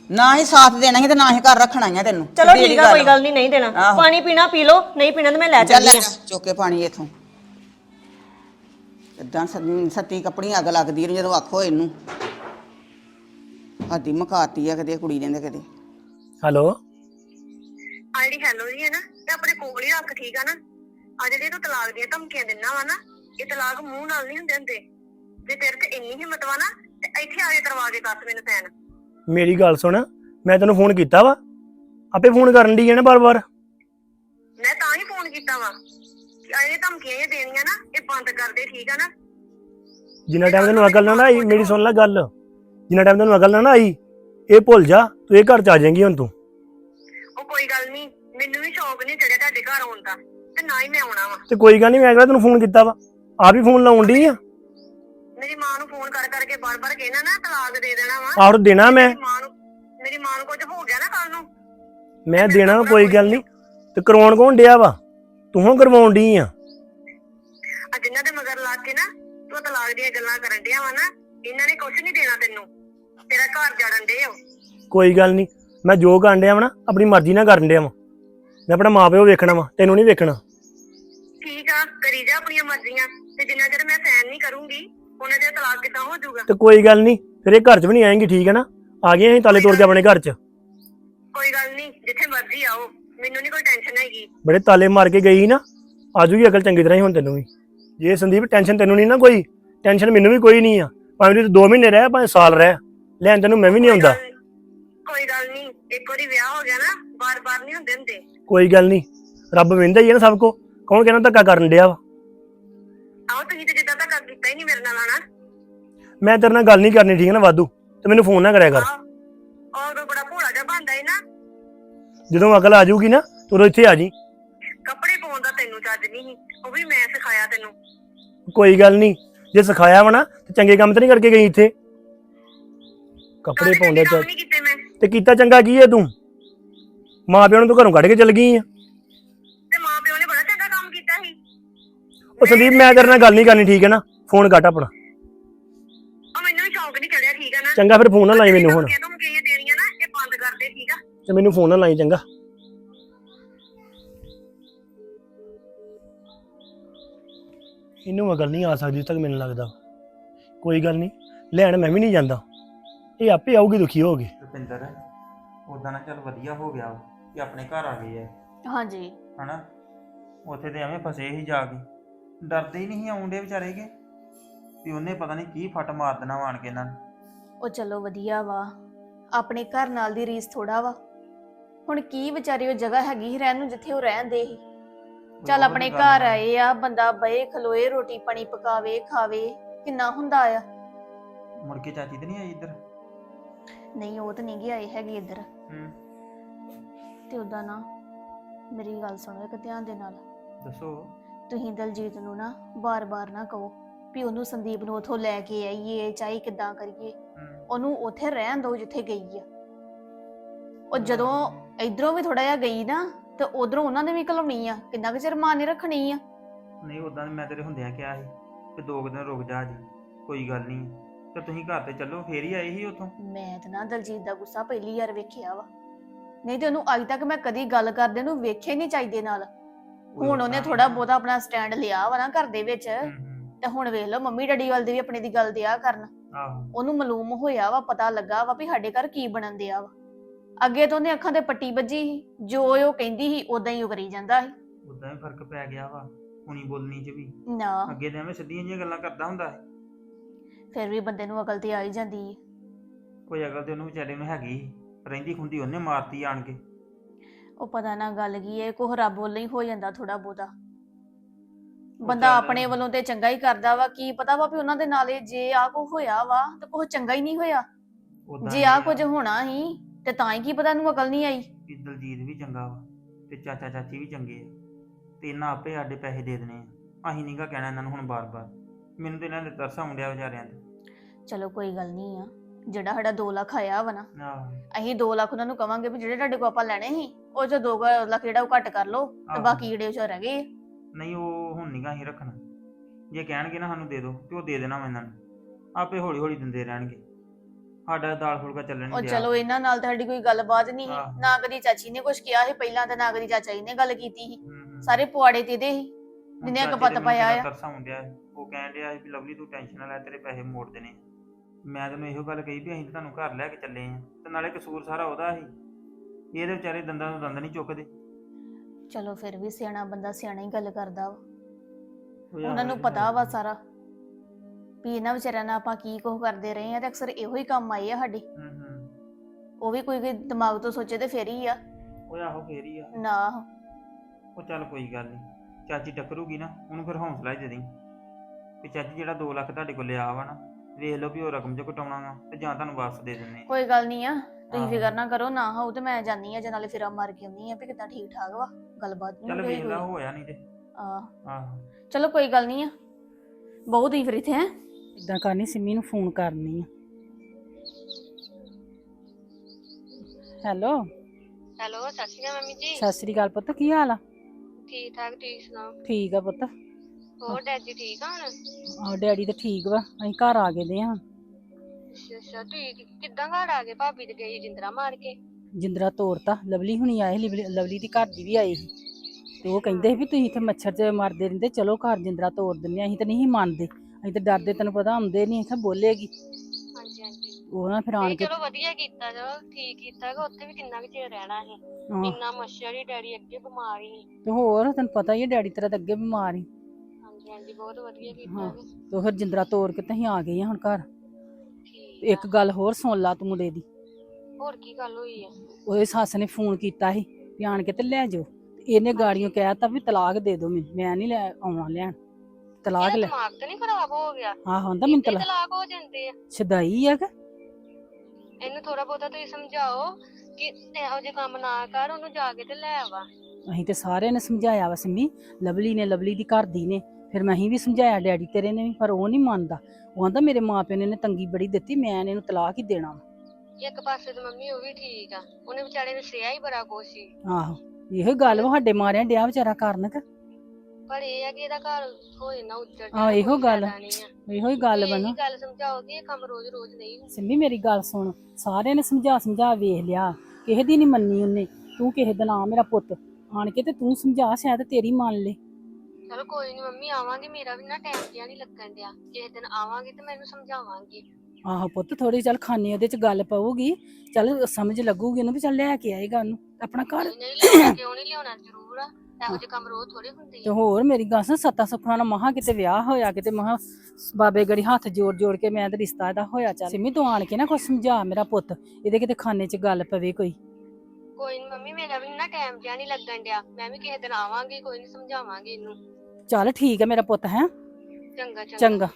ਨਾ ਹੀ ਸਾਥ ਦੇਣਾ ਸੀ ਤੇ ਨਾ ਹੀ ਘਰ ਰੱਖਣਾ ਹੀ ਆ ਤੈਨੂੰ। ਚਲੋ ਸਿੱਧੀ ਠੀਕ ਜਿਹੀ ਆ ਕੋਈ ਗੱਲ ਨਹੀਂ ਨਹੀਂ ਦੇਣਾ। ਆਹੋ। ਪਾਣੀ ਪੀਣਾ ਪੀ ਲਓ ਨਹੀਂ ਪੀਣਾ ਤਾਂ ਮੈਂ ਲੈ ਚੱਲ ਚੱਲੀ ਲੈ ਆ। ਚੁੱਕ ਕੇ ਪਾਣੀ ਇਥੋਂ। ਇਦਾਂ ਸੱਤੀ ਕੱਪੜੀ ਅੱਗ ਲੱਗਦੀ ਰਹੀ ਜਦੋਂ ਆਖੋ ਇਹਨੂੰ। ਹੱਦੀ ਮਕਾਤੀ ਆ ਕਦੇ ਕੁੜੀ ਨੇ ਤੇ ਕਦੇ। ਹੈਲੋ? ਜਿਹੜੀ ਹੈਲੋ ਜੀ ਹੈ ਨਾ? ਤੇ ਆਪਣੇ ਕੋਲ ਹੀ ਰੱਖ ਠੀਕ ਆ ਨਾ? ਆ ਜਿਹੜੇ ਤੂੰ ਤਲਾਕ ਦੀਆਂ ਧਮਕੀਆਂ ਦਿੰਦਾ ਵਾ ਨਾ ਇਹ ਤਲਾਕ ਮੂੰਹ ਨਾਲ ਨਹੀਂ ਹੁੰਦੇ ਹੁੰਦੇ। ਜੇ ਤੇਰੇ ਤੇ ਇੰਨੀ ਹਿੰਮਤ ਵਾ ਨਾ ਤੇ ਇੱਥੇ ਆ ਕੇ ਕਰਵਾ ਕੇ ਦੱਸ ਮੈਨੂੰ ਸੈਨ ਮੇਰੀ ਗੱਲ ਸੁਣ ਮੈਂ ਤੈਨੂੰ ਫੋਨ ਕੀਤਾ ਵਾ। ਆਪੇ ਫੋਨ ਕਰਨ ਦੀ ਹੈ ਨਾ ਬਾਰ-ਬਾਰ ਮੈਂ ਤਾਂ ਹੀ ਫੋਨ ਕੀਤਾ ਵਾ ਕਿ ਆ ਇਹ ਧਮਕੀਆਂ ਇਹ ਦੇਣੀਆਂ ਨਾ ਇਹ ਬੰਦ ਕਰ ਦੇ ਠੀਕ ਆ ਨਾ? ਜਿੰਨਾ ਟਾਈਮ ਤੈਨੂੰ ਅਕਲ ਨਾ ਆਈ ਮੇਰੀ ਸੁਣ ਲੈ ਗੱਲ। ਜਿੰਨਾ ਟਾਈਮ ਤੈਨੂੰ ਅਕਲ ਨਾ ਆਈ ਇਹ ਭੁੱਲ ਜਾ ਤੂੰ ਇਹ ਘਰ ਚ ਆ ਜਾਏਂਗੀ ਹੁਣ ਤੂੰ। ਉਹ ਕੋਈ ਗੱਲ ਨਹੀਂ ਮੈਨੂੰ ਵੀ ਸ਼ੌਕ ਨਹੀਂ ਚੜਿਆ ਤੁਹਾਡੇ ਘਰ ਆਉਣ ਦਾ। ਤੇ ਨਾ ਹੀ ਮੈਂ ਆਉਣਾ ਵਾ। ਤੇ ਕੋਈ ਗੱਲ ਨਹੀਂ ਮੈਂ ਕਿਹੜਾ ਤੈਨੂੰ ਫੋਨ ਕੀਤਾ ਵਾ? ਆਪ ਹੀ ਫੋਨ ਲਾਉਣ ਡਈ ਆ? ਮੇਰੀ ਮਾਂ ਨੂੰ ਫੋਨ ਕਰ ਕਰਕੇ ਬਾਰ-ਬਾਰ ਕਹਿਣਾ ਨਾ ਤਲਾਕ ਦੇ ਦੇਣਾ ਵਾ। ਆਹੋ ਦੇਣਾ ਮੈਂ। ਮੇਰੀ ਮਾਂ ਨੂੰ ਮੇਰੀ ਮਾਂ ਨੂੰ ਕੁਝ ਹੋ ਗਿਆ ਨਾ ਕੱਲ ਨੂੰ? ਮੈਂ ਦੇਣਾ ਕੋਈ ਗੱਲ ਨਹੀਂ ਤੇ ਕਰਵਾਉਣ ਕੌਣ ਡਿਆ ਵਾ? ਤੂੰ ਹੁਣ ਕਰਵਾਉਣ ਡਈ ਆ। ਆ ਜਿਨ੍ਹਾਂ ਦੇ ਮਗਰ ਲੱਗ ਕੇ ਨਾ ਤੂੰ ਤਲਾਕ ਦੀਆਂ ਗੱਲਾਂ ਕਰਨ ਡਿਆ ਵਾ ਨਾ ਇਹਨਾਂ ਨੇ ਕੁਝ ਨਹੀਂ ਦੇਣਾ ਤੈਨੂੰ। ਤੇਰਾ ਘਰ ਜੜਨ ਦੇ ਹੋ ਕੋਈ ਗੱਲ ਨਹੀਂ ਮੈਂ ਜੋ ਕਰਨ ਡਿਆ ਵਾ ਨਾ ਆਪਣੀ ਮਰਜ਼ੀ ਨਾਲ ਕਰਨ ਡਿਆ ਵਾ। ਮੈਂ ਆਪਣਾ ਮਾਪਿਓ ਵੇਖਣਾ ਵਾ ਤੈਨੂੰ ਨਹੀਂ ਵੇਖਣਾ। ਠੀਕ ਆ ਕਰੀ ਜਾ ਆਪਣੀਆਂ ਮਰਜ਼ੀਆਂ ਤੇ ਜਿੰਨਾ ਚਿਰ ਮੈਂ ਸਹਿਨ ਨਹੀਂ ਕਰੂੰਗੀ ਉਹਨਾਂ ਚਿਰ ਤਲਾਕ ਕਿੱਦਾਂ ਹੋ ਜਾਊਗਾ? ਤੇ ਕੋਈ ਗੱਲ ਨਹੀਂ ਫਿਰ ਇਹ ਘਰ 'ਚ ਵੀ ਨਹੀਂ ਆਏਂਗੀ ਠੀਕ ਹੈ ਨਾ? ਆ ਗਏ ਅਸੀਂ ਤਾਲੇ ਤੋੜ ਕੇ ਆਪਣੇ ਘਰ 'ਚ? ਕੋਈ ਗੱਲ ਨਹੀਂ ਜਿੱਥੇ ਮਰਜ਼ੀ ਆਓ ਮੈਨੂੰ ਨਹੀਂ ਕੋਈ ਟੈਨਸ਼ਨ ਹੈਗੀ। ਬੜੇ ਤਾਲੇ ਮਾਰ ਕੇ ਗਈ ਨਾ ਆਜੂਗੀ ਅਕਲ ਚੰਗੀ ਤਰ੍ਹਾਂ ਹੀ ਹੁਣ ਤੈਨੂੰ ਵੀ। ਜੇ ਸੰਦੀਪ ਟੈਨਸ਼ਨ ਤੈਨੂੰ ਨਹੀਂ ਨਾ ਕੋਈ ਟੈਨਸ਼ਨ ਮੈਨੂੰ ਵੀ ਕੋਈ ਨਹੀਂ ਆ। ਭਾਵੇਂ ਤੂੰ 2 ਮਹੀਨੇ ਰਹਿ ਭਾਵੇਂ ਸਾਲ ਰਹਿ ਲੈਣ ਤੈਨੂੰ ਮੈਂ ਵੀ ਨਹੀਂ ਆਉਂਦਾ। ਕੋਈ ਗੱਲ ਨਹੀਂ ਇੱਕ ਵਾਰੀ ਵਿਆਹ ਹੋ ਗਿਆ ਨਾ ਬਾਰ-ਬਾਰ ਨਹੀਂ ਹੁੰਦੇ ਹੁੰਦੇ। ਕੋਈ ਗੱਲ ਨਹੀਂ ਰੱਬ ਵਿੰਦਾ ਹੀ ਹੈ ਨਾ ਸਭ ਕੋ। ਕੌਣ ਕਹਿੰਦਾ ਧੱਕਾ ਕਰਨ ਡਿਆ ਵਾ? ਆਓ ਤੁਸੀਂ ਤੇ ਜਿੱਦਾਂ ਤੱਕ ਕੀਤਾ ਹੀ ਨਹੀਂ ਮੇਰੇ ਨਾਲ ਆਣਾ ਮੈਂ ਤੇਰੇ ਨਾਲ ਗੱਲ ਨਹੀਂ ਕਰਨੀ ਠੀਕ ਹੈ ਨਾ ਵਾਧੂ? ਤੇ ਮੈਨੂੰ ਫੋਨ ਨਾ ਕਰਿਆ ਕਰ। ਆਹ ਉਹ ਬੜਾ ਭੋਲਾ ਜਿਹਾ ਬਣਦਾ ਹੈ ਨਾ। ਜਦੋਂ ਅਕਲ ਆ ਜਾਊਗੀ ਨਾ ਤੂੰ ਉਦੋਂ ਇੱਥੇ ਆ ਜੀ। ਕੱਪੜੇ ਪਾਉਣ ਦਾ ਤੈਨੂੰ ਚੱਜ ਨਹੀਂ ਸੀ ਉਹ ਵੀ ਮੈਂ ਸਿਖਾਇਆ ਤੈਨੂੰ। ਕੋਈ ਗੱਲ ਨਹੀਂ ਜੇ ਸਿਖਾਇਆ ਵਾ ਨਾ ਤੇ ਚੰਗੇ ਕੰਮ ਤਾਂ ਨਹੀਂ ਕਰਕੇ ਗਈ ਇੱਥੇ। ਕੱਪੜੇ ਕਾਹਦੇ ਪਾਉਂਦੇ ਕੰਮ ਚ ਨਹੀਂ ਕੀਤੇ ਮੈਂ। ਤੇ ਕੀਤਾ ਚੰਗਾ ਕੀ ਹੈ ਤੂੰ? ਮਾਂ ਪਿਓ ਨੂੰ ਤੂੰ ਘਰੋਂ ਕੱਢ ਕੇ ਚਲ ਗਈ ਆ। ਕੀਤਾ ਸੀ ਉਹ ਸੰਦੀਪ ਮੈਂ ਤੇਰੇ ਨਾਲ ਗੱਲ ਨਹੀਂ ਕਰਨੀ ਠੀਕ ਹੈ ਨਾ? ਫੋਨ ਕੱਟ ਆਪਣਾ। ਉਹ ਮੈਨੂੰ ਵੀ ਸ਼ੌਂਕ ਨਹੀਂ ਚੜਿਆ ਠੀਕ ਆ ਨਾ? ਚੰਗਾ ਫਿਰ ਫੋਨ ਨਾ ਲਾਈ ਮੈਨੂੰ ਹੁਣ। ਤੂੰ ਕੀ ਦੇਣੀਆਂ ਨਾ ਇਹ ਬੰਦ ਕਰ ਦੇ ਠੀਕ ਆ? ਤੇ ਮੈਨੂੰ ਫੋਨ ਨਾ ਲਾਈ ਚੰਗਾ। ਇਹਨੂੰ ਅਗਲ ਨਹੀਂ ਆ ਸਕਦੀ ਤੱਕ ਮੈਨੂੰ ਲੱਗਦਾ। ਕੋਈ ਗੱਲ ਨਹੀਂ ਲੈਣ ਮੈਂ ਵੀ ਨਹੀਂ ਜਾਂਦਾ। ਇਹ ਆਪੇ ਆਊਗੀ ਦੁਖੀ ਹੋ ਕੇ। ਰੁਪਿੰਦਰ ਉਦਾਂ ਨਾ ਚੱਲ ਵਧੀਆ ਹੋ ਗਿਆ ਵਾ ਕਿ ਆਪਣੇ ਘਰ ਆ ਗਏ ਐ ਹਾਂਜੀ। ਹਨਾ? ਉੱਥੇ ਤੇ ਐਵੇਂ ਫਸੇ ਹੀ ਜਾ ਕੇ। ਡਰਦੇ ਹੀ ਨਹੀਂ ਆਉਂਦੇ ਵਿਚਾਰੇ ਕੇ ਵੀ ਉਹਨੇ ਪਤਾ ਨਹੀਂ ਕੀ ਫਟ ਮਾਰ ਦੇਣਾ ਵਾਣ ਕੇ ਇਹਨਾਂ ਨੂੰ। ਉਹ ਚਲੋ ਵਧੀਆ ਵਾ ਆਪਣੇ ਘਰ ਨਾਲ ਦੀ ਰੀਸ ਥੋੜਾ ਵਾ। ਹੁਣ ਕੀ ਵਿਚਾਰੀ ਉਹ ਜਗ੍ਹਾ ਹੈਗੀ ਸੀ ਰਹਿਣ ਨੂੰ ਜਿੱਥੇ ਉਹ ਰਹਿੰਦੇ ਸੀ। ਚੱਲ ਉਹ ਆਪਣੇ ਗੱਲ ਘਰ। ਆਏ ਆ ਬੰਦਾ ਬਏ ਖਲੋਏ ਰੋਟੀ ਪਾਣੀ ਪਕਾਵੇ ਖਾਵੇ ਕਿੰਨਾ ਹੁੰਦਾ ਆ। ਮੁੜ ਕੇ ਚਾਚੀ ਤੇ ਨਹੀਂ ਆਈ ਇੱਧਰ? ਨਹੀਂ ਉਹ ਤਾਂ ਨਹੀਂ ਗਏ ਆਏ ਹੈਗੇ ਇੱਧਰ। ਹੂੰ। ਤੇ ਉਦਾਂ ਨਾ ਮੇਰੀ ਗੱਲ ਸੁਣੋ ਇੱਕ ਧਿਆਨ ਦੇ ਨਾਲ। ਦੱਸੋ। ਤੁਸੀਂ ਦਲਜੀਤ ਨੂੰ ਨਾ ਬਾਰ-ਬਾਰ ਨਾ ਕਹੋ ਵੀ ਉਹਨੂੰ ਸੰਦੀਪ ਨੂੰ ਉਥੋਂ ਲੈ ਕੇ ਆਈਏ ਚਾਹੀ ਕਿੱਦਾਂ ਕਰੀਏ। ਹੂੰ। ਉਹਨੂੰ ਉੱਥੇ ਰਹਿਣ ਦਿਓ ਜਿੱਥੇ ਗਈ ਆ। ਉਹ ਜਦੋਂ ਇਧਰੋਂ ਵੀ ਥੋੜਾ ਜਿਹਾ ਗਈ ਨਾ ਤੇ ਉਧਰੋਂ ਉਹਨਾਂ ਨੇ ਵੀ ਘਲਾਉਣੀ ਆ। ਕਿੰਨਾ ਕੁ ਚਿਰ ਮਾਂ ਨੇ ਰੱਖਣੀ ਆ? ਨਹੀਂ ਉਦਾਂ ਮੈਂ ਤੇਰੇ ਹੁੰਦਿਆਂ ਕਿਹਾ ਸੀ ਕਿ ਦੋ ਕੁ ਦਿਨ ਰੁਕ ਜਾ ਜੀ ਕੋਈ ਗੱਲ ਨਹੀਂ। ਤੇ ਤੁਸੀਂ ਘਰ ਤੇ ਚੱਲੋ ਫੇਰ ਹੀ ਆਏ ਸੀ ਉੱਥੋਂ। ਮੈਂ ਤਾਂ ਨਾ ਦਲਜੀਤ ਦਾ ਗੁੱਸਾ ਪਹਿਲੀ ਵਾਰ ਵੇਖਿਆ ਵਾ। ਨਹੀਂ ਤੇ ਉਹਨੂੰ ਅੱਜ ਤੱਕ ਮੈਂ ਕਦੀ ਗੱਲ ਕਰਦੇ ਨੂੰ ਵੇਖੇ ਨਹੀਂ ਚਾਹੀਦੇ ਨਾਲ। ਹੁਣ ਉਹਨੇ ਥੋੜਾ ਬਹੁਤਾ ਆਪਣਾ ਸਟੈਂਡ ਲਿਆ ਵਾ ਨਾ ਘਰ ਦੇ ਵਿੱਚ। ਹੂੰ ਹੂੰ। ਤੇ ਹੁਣ ਵੇਖ ਲਓ ਮੰਮੀ ਡੈਡੀ ਵੱਲ ਦੀ ਵੀ ਆਪਣੇ ਦੀ ਗੱਲ ਦਿਆ ਕਰਨ। ਆਹੋ। ਉਹਨੂੰ ਮਾਲੂਮ ਹੋਇਆ ਵਾ ਪਤਾ ਲੱਗਾ ਵਾ ਵੀ ਸਾਡੇ ਘਰ ਕੀ ਬਣਨ ਦਿਆ ਵਾ। ਅੱਗੇ ਤੋਂ ਉਹਨੇ ਅੱਖਾਂ ਤੇ ਪੱਟੀ ਵੱਜੀ ਸੀ ਜੋ ਉਹ ਕਹਿੰਦੀ ਸੀ ਉਦਾਂ ਹੀ ਉਹ ਕਰੀ ਜਾਂਦਾ ਸੀ। ਉਦਾਂ ਵੀ ਫ਼ਰਕ ਪੈ ਗਿਆ ਵਾ ਹੁਣੀ ਬੋਲਣੀ ਚ ਵੀ। ਨਾ। ਅੱਗੇ ਤਾਂ ਐਵੇਂ ਸਿੱਧੀਆਂ ਜਿਹੀਆਂ ਗੱਲਾਂ ਕਰਦਾ ਹੁੰਦਾ ਸੀ। ਫਿਰ ਵੀ ਬੰਦੇ ਨੂੰ ਅਕਲ ਤੇ ਆ ਹੀ ਜਾਂਦੀ ਹੈ। ਕੋਈ ਅਗਲ ਤੇ ਉਹਨੂੰ ਵਿਚਾਰੇ ਨੂੰ ਹੈਗੀ ਸੀ। ਰਹਿੰਦੀ ਖੁੰਦੀ ਉਹਨੇ ਮਾਰਤੀ ਆਣ ਕੇ। ਉਹ ਪਤਾ ਨਾ ਗੱਲ ਕੀ ਹੈ ਕੋਹ ਰੱਬ ਵੱਲੋਂ ਹੀ ਹੋ ਜਾਂਦਾ ਥੋੜਾ ਬੰਦਾ ਚੱਲ- ਆਪਣੇ ਵੱਲੋਂ ਤੇ ਚੰਗਾ ਹੀ ਕਰਦਾ ਵਾ ਕੀ ਪਤਾ ਵਾ ਵੀ ਉਹਨਾਂ ਦੇ ਨਾਲੇ ਜੇ ਆ ਕੋ ਹੋਇਆ ਵਾ ਤੇ ਕੋਹ ਚੰਗਾ ਹੀ ਨਹੀਂ ਹੋਇਆ। ਉਦਾਂ ਜੇ ਆ ਕੁਝ ਹੋਣਾ ਹੀ ਤੇ ਤਾਂ ਹੀ ਕੀ ਪਤਾ ਨੂੰ ਅਕਲ ਨਹੀਂ ਆਈ। ਵੀ ਦਲਜੀਤ ਵੀ ਚੰਗਾ ਵਾ ਤੇ ਚਾਚਾ ਚਾਚੀ ਵੀ ਚੰਗੇ ਆ ਤੇ ਇਹਨਾਂ ਆਪੇ ਸਾਡੇ ਪੈਸੇ ਦੇ ਦੇਣੇ ਆ। ਅਸੀਂ ਨਹੀਂਗਾ ਕਹਿਣਾ ਇਹਨਾਂ ਨੂੰ ਹੁਣ ਬਾਰ-ਬਾਰ। ਮੈਨੂੰ ਤੇ ਇਹਨਾਂ ਦੇ ਤਰਸ ਆਉਂਦਿਆ ਵਿਚਾਰਿਆਂ ਤੇ। ਚਲੋ ਕੋਈ ਗੱਲ ਨਹੀਂ ਆ। ਜਿਹੜਾ ਸਾਡਾ 2 ਲੱਖ ਆਇਆ ਵਾ ਨਾ ਅਸੀਂ 2 ਲੱਖ ਉਹਨਾਂ ਨੂੰ ਕਵਾਂਗੇ ਵੀ ਜਿਹੜੇ ਤੁਹਾਡੇ ਕੋਲ ਆਪਾਂ ਲੈਣੇ ਸੀ ਉਹ ਚ 2 ਲੱਖ ਜਿਹੜਾ ਉਹ ਘੱਟ ਕਰ ਲਓ ਤੇ ਆਹੋ। ਬਾਕੀ ਜਿਹੜੇ ਉਹ ਚ ਰਹਿ ਗਏ ਆ। ਨਹੀਂ ਉਹ ਹੁਣ ਨਹੀਂਗਾ ਅਸੀਂ ਰੱਖਣਾ। ਜੇ ਕਹਿਣਗੇ ਨਾ ਸਾਨੂੰ ਦੇ ਦਿਓ ਤੇ ਉਹ ਦੇ ਦੇਣਾ ਵਾ ਇਹਨਾਂ ਨੂੰ। ਆਪੇ ਹੌਲੀ ਹੌਲੀ ਦਿੰਦੇ ਰਹਿਣਗੇ। ਸਾਡਾ ਦਾਲ ਫੁਲਕਾ ਚੱਲਣ ਉਹ ਨਹੀਂ ਚਲੋ ਇਹਨਾਂ ਨਾਲ ਤਾਂ ਸਾਡੀ ਕੋਈ ਗੱਲਬਾਤ ਨਹੀਂ ਸੀ। ਆਹੋ। ਨਾ ਕਦੀ ਚਾਚੀ ਨੇ ਕੁਝ ਕਿਹਾ ਸੀ ਪਹਿਲਾਂ ਤੇ ਨਾ ਕਦੀ ਚਾਚਾ ਜੀ ਨੇ ਗੱਲ ਕੀਤੀ ਸੀ। ਸਾਰੇ ਪੁਆੜੇ ਤੇ ਦੇ ਸੀ। ਜਿੰਨੇ ਕਪੱਤ ਪਾਇਆ ਆ। ਤਰਸ ਉਹ ਕਹਿਣ ਡਿਆ ਸੀ ਵੀ ਲਵਲੀ ਤੂੰ ਟੈਨਸ਼ਨ ਨਾ ਲੈ ਤੇਰੇ ਪੈਸੇ ਮੋੜ ਦੇਣੇ ਆ। ਮੈਂ ਤੈਨੂੰ ਇਹੋ ਗੱਲ ਕਹੀ ਵੀ ਅਸੀਂ ਤਾਂ ਤੁਹਾਨੂੰ ਘਰ ਲੈ ਕੇ ਚੱਲੇ ਆ ਤੇ ਨਾਲੇ ਕਸੂਰ ਸਾਰਾ ਉਹਦਾ ਸੀ ਇਹਦੇ ਵਿਚਾਰੇ ਦੰਦਾਂ ਨੂੰ ਦੰਦ ਨਹੀਂ ਚੁੱਕਦੇ। ਚਲੋ ਫਿਰ ਵੀ ਸਿਆਣਾ ਬੰਦਾ ਸਿਆਣਾ ਹੀ ਗੱਲ ਕਰਦਾ ਵਾ। ਉਹ ਯਾਰ ਉਹਨਾਂ ਨੂੰ ਪਤਾ ਵਾ। ਸਾਰਾ ਵੀ ਇਹਨਾਂ ਵਿਚਾਰਿਆਂ ਨਾਲ ਆਪਾਂ ਕੀ ਕੁਝ ਕਰਦੇ ਰਹੇ ਆ ਤੇ ਅਕਸਰ ਇਹੋ ਹੀ ਕੰਮ ਆਏ ਆ ਸਾਡੇ। ਹੂੰ ਹੂੰ। ਉਹ ਵੀ ਕੋਈ ਕੋਈ ਦਿਮਾਗ ਤੋਂ ਸੋਚੇ ਤੇ ਫੇਰ ਹੀ ਆ। ਉਹ ਆਹੋ ਫੇਰ ਹੀ ਆ। ਨਾ। ਉਹ ਚੱਲ ਕੋਈ ਗੱਲ ਨਹੀਂ ਚਾਚੀ ਟੱਕਰੂਗੀ ਨਾ ਉਹਨੂੰ ਫਿਰ ਹੌਸਲਾ ਹੀ ਦੇ ਦੇਈਂ। ਵੀ ਚਾਚੀ ਜਿਹੜਾ 2 ਲੱਖ ਤੁਹਾਡੇ ਕੋਲ ਲਿਆ ਵਾ ਨਾ ਵੇਖ ਲਓ ਵੀ ਉਹ ਰਕਮ ਚ ਘਟਾਉਣਾ ਵਾ ਤੇ ਜਾਂ ਤੁਹਾਨੂੰ ਵਾਪਸ ਦੇ ਦਿੰਨੇ ਆ। ਕੋਈ ਗੱਲ ਨਹੀਂ ਆ ਤੁਸੀਂ ਆਹੋ। ਫਿਕਰ ਨਾ ਕਰੋ ਨਾ ਹੋਊ ਤੇ ਮੈਂ ਜਾਨੀ ਆ ਜੇ ਨਾਲੇ ਫੇਰਾ ਮਾਰ ਕੇ ਆਉਣੀ ਆ ਵੀ ਕਿਦਾਂ ਠੀਕ ਠਾਕ ਵਾ ਗੱਲਬਾਤ ਚੱਲ ਨਹੀਂ ਵੇਖ ਲਾ ਹੋਇਆ ਨਹੀਂ ਤੇ। ਆ ਆਹੋ। ਚਲੋ ਕੋਈ ਗੱਲ ਨਹੀਂ ਆ। ਬਹੁਤ ਹੀ ਫਿਰ ਇੱਥੇ ਹੈ? ਇਦਾਂ ਕਰਨੀ ਸਿੰਮੀ ਨੂੰ ਫੋਨ ਕਰਨੀ ਆ। ਹੈਲੋ? ਹੈਲੋ ਸਤਿ ਸ਼੍ਰੀ ਅਕਾਲ ਮੰਮੀ ਜੀ। ਸਤਿ ਸ੍ਰੀ ਅਕਾਲ ਪੁੱਤ ਕੀ ਹਾਲ ਆ? ਠੀਕ ਠਾਕ ਤੁਸੀਂ ਸੁਣਾਓ? ਠੀਕ ਆ ਪੁੱਤ। ਹੋਰ ਡੈਡੀ ਠੀਕ ਆ ਹੁਣ? ਆ ਡੈਡੀ ਤਾਂ ਠੀਕ ਵਾ ਅਸੀਂ ਘਰ ਆ ਗਏ ਦੇ ਆ ਅੱਛਾ ਅੱਛਾ ਤੁਸੀਂ ਕਿੱਦਾਂ ਘਰ ਆ ਗਏ? ਭਾਬੀ ਤੇ ਗਈ ਜਿੰਦਰਾ ਮਾਰ ਕੇ। ਜਿੰਦਰਾ ਤੋੜਤਾ ਲਵਲੀ ਹੁਣੀ ਆਏ ਲਵਲੀ ਲਵਲੀ ਦੀ ਘਰ ਦੀ ਵੀ ਆਈ ਸੀ। ਤੇ ਉਹ ਕਹਿੰਦੇ ਸੀ ਵੀ ਤੁਸੀਂ ਇੱਥੇ ਮੱਛਰ 'ਚ ਮਰਦੇ ਰਹਿੰਦੇ ਚਲੋ ਘਰ ਜਿੰਦਰਾ ਤੋੜ ਦਿੰਦੇ ਹਾਂ। ਅਸੀਂ ਤਾਂ ਨਹੀਂ ਸੀ ਮੰਨਦੇ। ਅਸੀਂ ਤਾਂ ਡਰਦੇ ਤੈਨੂੰ ਪਤਾ ਆਉਂਦੇ ਨਹੀਂ ਇੱਥੇ ਬੋਲੇਗੀ। ਹਾਂਜੀ ਹਾਂਜੀ। ਉਹ ਨਾ ਫਿਰ ਆਣ ਨਹੀਂ ਕੇ ਚਲੋ ਵਧੀਆ ਕੀਤਾ ਚਲੋ ਠੀਕ ਕੀਤਾ ਕਿ ਉੱਥੇ ਵੀ ਕਿੰਨਾ ਕੁ ਚਿਰ ਰਹਿਣਾ ਸੀ। ਹਾਂ, ਇੰਨਾ ਮੱਛਰ ਹੀ ਡੈਡੀ ਅੱਗੇ ਬਿਮਾਰ ਹੀ ਤੇ ਹੋਰ ਤੈਨੂੰ ਪਤਾ ਹੀ ਹੈ ਡੈਡੀ ਤੇਰਾ ਤਾਂ ਅੱਗੇ ਬਿਮਾਰ ਸੀ। ਹਾਂਜੀ ਬਹੁਤ ਵਧੀਆ ਕੀਤਾ ਹਾਂ। ਕਿ ਤੇ ਤੋੜ ਕੇ ਤੇ ਅਸੀਂ ਆ ਗਏ ਹੁਣ ਘਰ। ਠੀਕ ਇੱਕ। ਗੱਲ ਹੋਰ ਸੁਣ ਲਾ ਤੂੰ ਮੁੰਡੇ ਦੀ। ਹੋਰ ਕੀ ਗੱਲ ਹੋਈ ਆ? ਉਹਦੇ ਸੱਸ ਨੇ ਫੋਨ ਕੀਤਾ ਸੀ ਵੀ ਆਣ ਕੇ ਤੇ ਲੈ ਜਾਓ। ਤੇ ਇਹਨੇ ਗਾੜੀਆਂ ਕਹਿਤਾ ਵੀ ਤਲਾਕ ਦੇ ਦਿਓ ਮੈਨੂੰ। ਮੈਂ ਨਹੀਂ ਲੈ ਆਉਣਾ ਲੈਣ। ਤਲਾਕ ਇਹਦਾ ਲੈ। ਦਿਮਾਗ ਤਾਂ ਨਹੀਂ ਖਰਾਬ ਹੋ ਗਿਆ। ਆਹ ਹੁੰਦਾ ਮੈਨੂੰ ਤਲਾਕ ਹੋ ਜਾਂਦੇ ਆ। ਛਦਾਈ ਆ ਕਿ? ਇਹਨੂੰ ਥੋੜਾ ਬਹੁਤਾ ਤੁਸੀਂ ਸਮਝਾਓ ਕਿ ਇਹੋ ਜਿਹੇ ਕੰਮ ਨਾ ਕਰ ਉਹਨੂੰ ਜਾ ਕੇ ਤੇ ਲੈ ਆਵਾ ਅਸੀਂ ਤੇ ਸਾਰਿਆਂ ਨੇ ਸਮਝਾਇਆ ਵਾ ਸਿੰਮੀ। ਲਵਲੀ ਨੇ ਲਵਲੀ ਦੀ ਘਰ ਦੀ ਨੇ। ਫਿਰ ਮੈਂ ਹੀ ਵੀ ਸਮਝਾਇਆ ਡੈਡੀ ਤੇਰੇ ਨੇ ਵੀ ਪਰ ਉਹ ਨਹੀਂ ਮੰਨਦਾ। ਉਹ ਆਂਦਾ ਮੇਰੇ ਮਾਪਿਓ ਨੇ ਇਹਨੇ ਤੰਗੀ ਬੜੀ ਦਿੱਤੀ ਮੈਂ ਇਹਨੂੰ ਤਲਾਕ ਹੀ ਦੇਣਾ ਵਾ। ਇੱਕ ਪਾਸੇ ਤੇ ਮੰਮੀ ਉਹ ਵੀ ਠੀਕ ਆ। ਉਹਨੇ ਵਿਚਾਰੇ ਨੇ ਸਿਆ ਹੀ ਬੜਾ ਕੁਛ ਸੀ ਆਹੋ ਇਹੋ ਗੱਲ ਵਾ ਸਾਡੇ ਮਾਰਿਆਂ ਡਿਆ ਵਿਚਾਰਾ ਕਰਨ ਕਿ ਪਰ ਇਹ ਆ ਕਿ ਇਹਦਾ ਘਰ ਹੋਏ ਨਾ ਉੱਜੜ ਜਾਣਾ, ਇਹੋ ਕੋਈ ਗੱਲ। ਫਾਇਦਾ ਨਹੀਂ ਆ। ਇਹੋ ਹੀ ਗੱਲ ਤੁਸੀਂ ਬਣਾ। ਗੱਲ ਸਮਝਾਓ ਕਿ ਇਹ ਕੰਮ ਰੋਜ਼ ਰੋਜ਼ ਨਹੀਂ ਹੁੰਦਾ। ਸਿੰਮੀ ਮੇਰੀ ਗੱਲ ਸੁਣ। ਸਾਰਿਆਂ ਨੇ ਸਮਝਾ ਸਮਝਾ ਵੇਖ ਲਿਆ। ਕਿਸੇ ਦੀ ਨਹੀਂ ਮੰਨੀ ਉਹਨੇ। ਤੂੰ ਕਿਸੇ ਦਾ ਨਾਂ ਮੇਰਾ ਪੁੱਤ। ਆਣ ਕੇ ਤੇ ਤੂੰ ਸਮਝਾ ਸ਼ਾਇਦ ਤੇਰੀ ਮੰਨ ਲੇ। ਚਲੋ ਕੋਈ ਨਹੀਂ ਮੰਮੀ ਆਵਾਂਗੇ। ਮੇਰਾ ਵੀ ਨਾ ਟਾਈਮ ਜਿਆ ਨਹੀਂ ਲੱਗਣ ਡਿਆ ਕਿਸੇ ਦਿਨ ਆਵਾਂਗੇ ਤੇ ਮੈਨੂੰ ਸਮਝਾਵਾਂਗੀ। ਆਹੋ ਪੁੱਤ ਥੋੜੀ ਚੱਲ ਖਾਨੇ ਉਹਦੇ ਚ ਗੱਲ ਪਊਗੀ। ਚੱਲ ਸਮਝ ਲੱਗੂਗੀ ਉਹਨੂੰ ਵੀ ਚੱਲ ਲੈ ਕੇ ਆਏਗਾ ਉਹਨੂੰ ਆਪਣਾ ਘਰ। ਨਹੀਂ ਲਿਆਉਣਾ ਕਿਉਂ ਨਹੀਂ ਲਿਆਉਣਾ ਜ਼ਰੂਰ? ਆ ਇਹੋ ਜਿਹੇ ਕੰਮ ਰੋਜ਼ ਥੋੜੇ ਹੁੰਦੇ ਤੇ ਆ। ਹੋਰ ਮੇਰੀ ਗੱਲ ਸੁਣ ਸੱਤਾ ਸੁਖਣਾ ਨਾਲ ਮਹਾ ਕਿਤੇ ਵਿਆਹ ਹੋਇਆ ਕਿਤੇ ਮਹਾ ਬਾਬੇ ਗੜੀ ਹੱਥ ਜੋੜ ਜੋੜ ਕੇ ਮੈਂ ਤੇ ਰਿਸ਼ਤਾ ਇਹਦਾ ਹੋਇਆ ਚੱਲ। ਸਿੰਮੀ ਤੂੰ ਆਣ ਕੇ ਨਾ ਕੁਛ ਸਮਝਾ ਮੇਰਾ ਪੁੱਤ ਇਹਦੇ ਕਿਤੇ ਖਾਨੇ 'ਚ ਗੱਲ ਪਵੇ ਕੋਈ। ਕੋਈ ਨਹੀਂ ਮੰਮੀ ਮੇਰਾ ਵੀ ਨਾ ਟਾਈਮ ਜਿਆ ਨਹੀਂ ਲੱਗਣ ਡਿਆ। ਮੈਂ ਵੀ ਕਿਸੇ ਦਿਨ ਆਵਾਂਗੀ ਕੋਈ ਨਹੀਂ ਸਮਝਾਵਾਂਗੀ ਇਹਨੂੰ। ਚੱਲ ਠੀਕ ਹੈ ਮੇਰਾ ਪੁੱਤ ਹੈ? ਚੰਗਾ ਚੰਗਾ। ਚੰਗਾ।